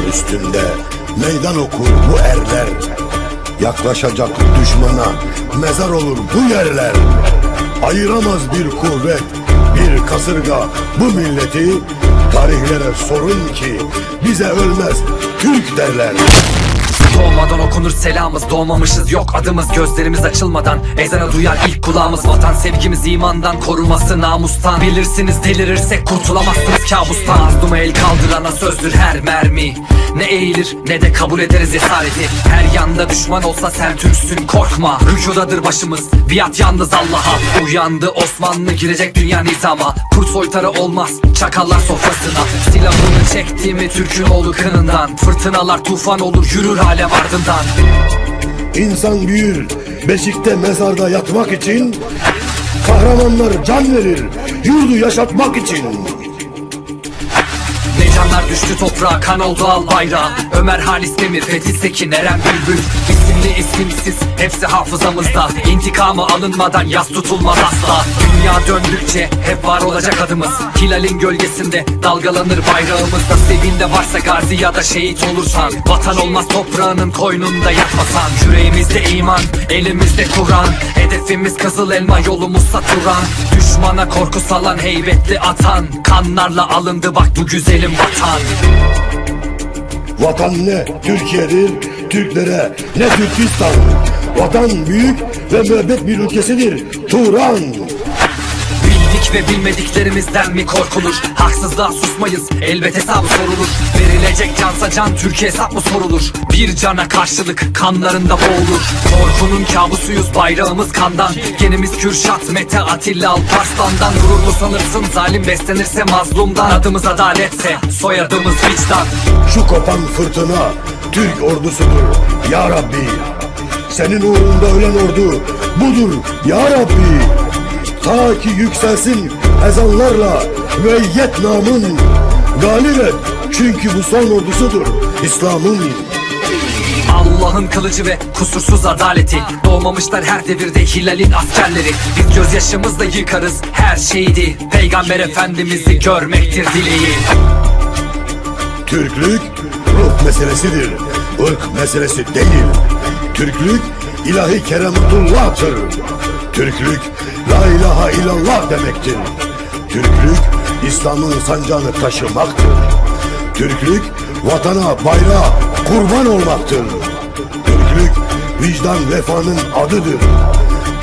dağlar üstünde Meydan okur bu erler. Yaklaşacak düşmana Mezar olur bu yerler. Ayıramaz bir kuvvet bir kasırga. Bu milleti Tarihlere sorun ki bize ölmez Türk derler. Doğmadan okunur selamız Doğmamışız yok. Adımız Gözlerimiz açılmadan Ezanı duyar ilk kulağımız. Vatan sevgimiz imandan Koruması namustan. Bilirsiniz delirirsek kurtulamazsınız kabustan. Mazluma el kaldırana sözdür her mermi. Ne eğilir ne de kabul ederiz esareti Her yanda düşman olsa sen Türksün korkma. Rükudadır başımız Biat yalnız Allah'a. Uyandı Osmanlı girecek dünya nizama Kurt soytarı olmaz. Çakallar sofrasına Silahını çekti mi Türk'ün oğlu kınından. Fırtınalar tufan olur yürür alem ardından. İnsan büyür beşikte mezarda yatmak için. Kahramanlar can verir yurdu yaşatmak için. Canlar düştü toprağa kan oldu al bayrağı. Ömer Halis Demir, Fethi Sekin, Eren Bülbül İsimli isimsiz hepsi hafızamızda. İntikamı alınmadan yas tutulmaz asla. Dünya döndükçe hep var olacak adımız. Hilalin gölgesinde dalgalanır bayrağımızda Sevinde varsa gazi ya da şehit olursan. Vatan olmaz toprağının koynunda yatmasan Yüreğimizde iman, elimizde Kur'an. Hedefimiz kızıl elma yolumuzsa Turan Düşmana korku salan heybetli atan. Kanlarla alındı bak bu güzelim vatan. Vatan ne? Türkiye'dir Türklere ne Türkistan Vatan büyük ve müebbet bir ülkesidir. Turan. Bildik ve bilmediklerimizden mi korkulur? Haksızlığa susmayız elbet hesabı sorulur. Verilecek cansa can Türkiye hesap mı sorulur? Bir cana karşılık kanlarında boğulur. Korkunun kabusuyuz bayrağımız kandan. Genimiz Kürşat Mete Atilla Alparslan'dan. Gururlu sanırsın zalim beslenirse mazlumdan. Adımız adaletse soyadımız vicdan. Şu kopan fırtına Türk ordusudur. Ya Rabbi Senin uğrunda ölen ordu budur. Ya Rabbi Ta ki yükselsin ezanlarla müeyyet namın Galip et. Çünkü bu son ordusudur İslam'ın. Allah'ın kılıcı ve kusursuz adaleti. Doğmamışlar her devirde hilalin askerleri. Biz gözyaşımızla yıkarız her şeydi. Peygamber efendimizi görmektir dileği. Türklük ruh meselesidir. Irk meselesi değil. Türklük ilahi keremetullah'tır Türklük la ilahe illallah demektir. Türklük İslam'ın sancağını taşımaktır. Türklük vatana bayrağa kurban olmaktır. Türklük vicdan vefanın adıdır.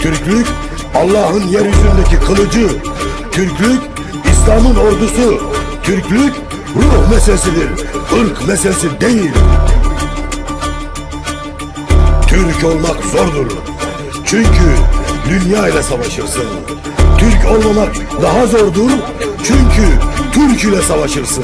Türklük Allah'ın yeryüzündeki kılıcı. Türklük İslam'ın ordusu. Türklük ruh meselesidir ırk meselesi değil. Türk olmak zordur. Çünkü dünya ile savaşırsın. Türk olmamak daha zordur. Çünkü Türk ile savaşırsın